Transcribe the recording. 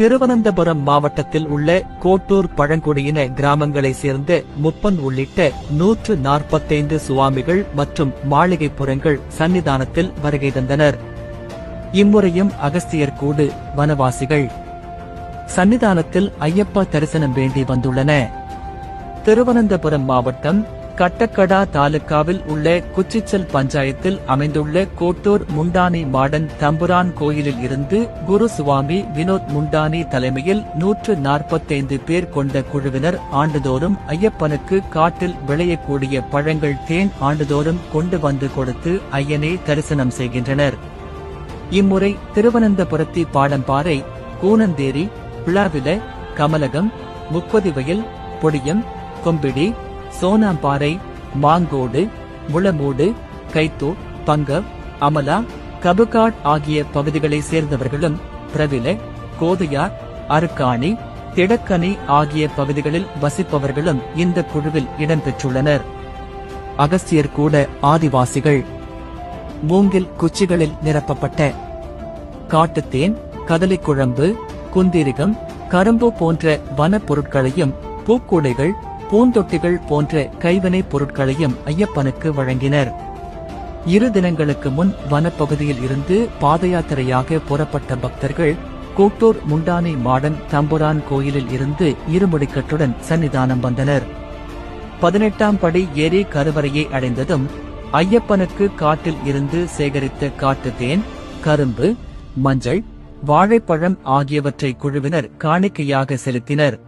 திருவனந்தபுரம் மாவட்டத்தில் உள்ள கோட்டூர் பழங்குடியின கிராமங்களைச் சேர்ந்த முப்பன் உள்ளிட்ட நூற்று நாற்பத்தைந்து சுவாமிகள் மற்றும் மாளிகைப்புறங்கள் சன்னிதானத்தில் வருகை தந்தனர். இம்முறையும் அகஸ்தியர் கூடு வனவாசிகள். சன்னிதானத்தில் ஐயப்பா தரிசனம் வேண்டி வந்துள்ளன. திருவனந்தபுரம் மாவட்டம் கட்டக்கடா தாலுகாவில் உள்ள குச்சிச்சல் பஞ்சாயத்தில் அமைந்துள்ள கோட்டூர் முண்டானி மாடன் தம்புரான் கோயிலில் இருந்து குரு சுவாமி வினோத் முண்டானி தலைமையில் நூற்று நாற்பத்தைந்து பேர் கொண்ட குழுவினர் ஆண்டுதோறும் ஐயப்பனுக்கு காட்டில் விளையக்கூடிய பழங்கள் தேன் ஆண்டுதோறும் கொண்டு வந்து கொடுத்து ஐயனை தரிசனம் செய்கின்றனர். இம்முறை திருவனந்தபுரத்தி பாடம்பாறை கூனந்தேரி பிளாவில கமலகம் முப்பதிவயல் பொடியம் கொம்பிடி சோனாம்பாறை மாங்கோடு முளமூடு கைத்தோ பங்கவ் அமலா கபுகாட் ஆகிய பகுதிகளைச் சேர்ந்தவர்களும் பிரவில கோதையார் அருக்காணி திடக்கனி ஆகிய பகுதிகளில் வசிப்பவர்களும் இந்த குழுவில் இடம்பெற்றுள்ளனர். அகஸ்தியர் கூட ஆதிவாசிகள். மூங்கில் குச்சிகளில் நிரப்பப்பட்ட காட்டுத்தேன் கதலிக்குழம்பு குந்திரிகம் கரும்பு போன்ற வனப் பொருட்களையும் பூக்கூடைகள் பூந்தொட்டிகள் போன்ற கைவினைப் பொருட்களையும் ஐயப்பனுக்கு வழங்கினர். இரு தினங்களுக்கு முன் வனப்பகுதியில் இருந்து பாத யாத்திரையாக புறப்பட்ட பக்தர்கள் கோட்டூர் முண்டானை மாடன் தம்புரான் கோயிலில் இருந்து இருமுடிக்கட்டுடன் சன்னிதானம் வந்தனர். பதினெட்டாம் படி ஏரி கருவறையை அடைந்ததும் ஐயப்பனுக்கு காட்டில் இருந்து சேகரித்த காட்டு தேன் கரும்பு மஞ்சள் வாழைப்பழம் ஆகியவற்றை குழுவினர் காணிக்கையாக செலுத்தினர்.